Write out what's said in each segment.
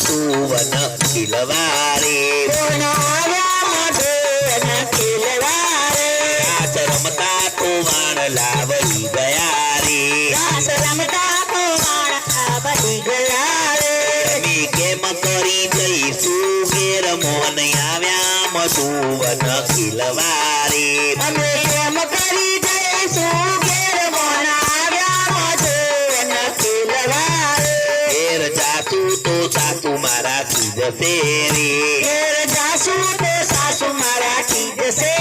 మధువన కిలవారే રમતા કુમાર લાવી ગયા રે રમતા કુમાર લાવી ગયા રે રમી કેમ કરી ગઈ સુગેર મોન આવ્યા મધુવન ખીલવા રે અમે કેમ કરી ગઈ સુગેર મોન આવ્યા મધુવન ખીલવા રે જાતું સાચું મારાજી જેસે રે ખેર જાસુ તો સાચું મારાજી જેસે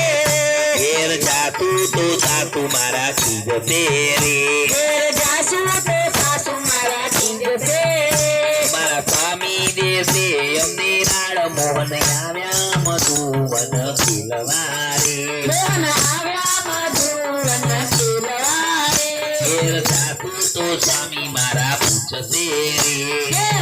ખેર જાતું તો સાચું મારાજી જેતે રે ખેર જાસુ તો સાચું મારાજી જેસે મારાામી દેસે યતિરાળ મોહન આવ્યા મધુ વદ સુલવારે મેહન આવ્યા મધુ અનસુલવારે ખેર જાતું તો સામી મારા સુચસે રે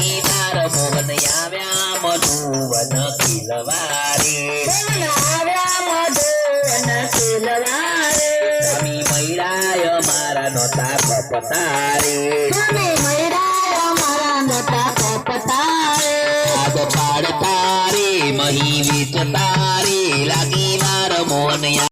વિનાર ભવન આવ્યા મધુવન કિલવારી ભવન આવ્યા મધુન કિલવારી મી મૈરાય મારા નતા કપતાય મી મૈરાય મારા નતા કપતાય આજ કાડતા રી મહિની તનારી લાગી માર મનયા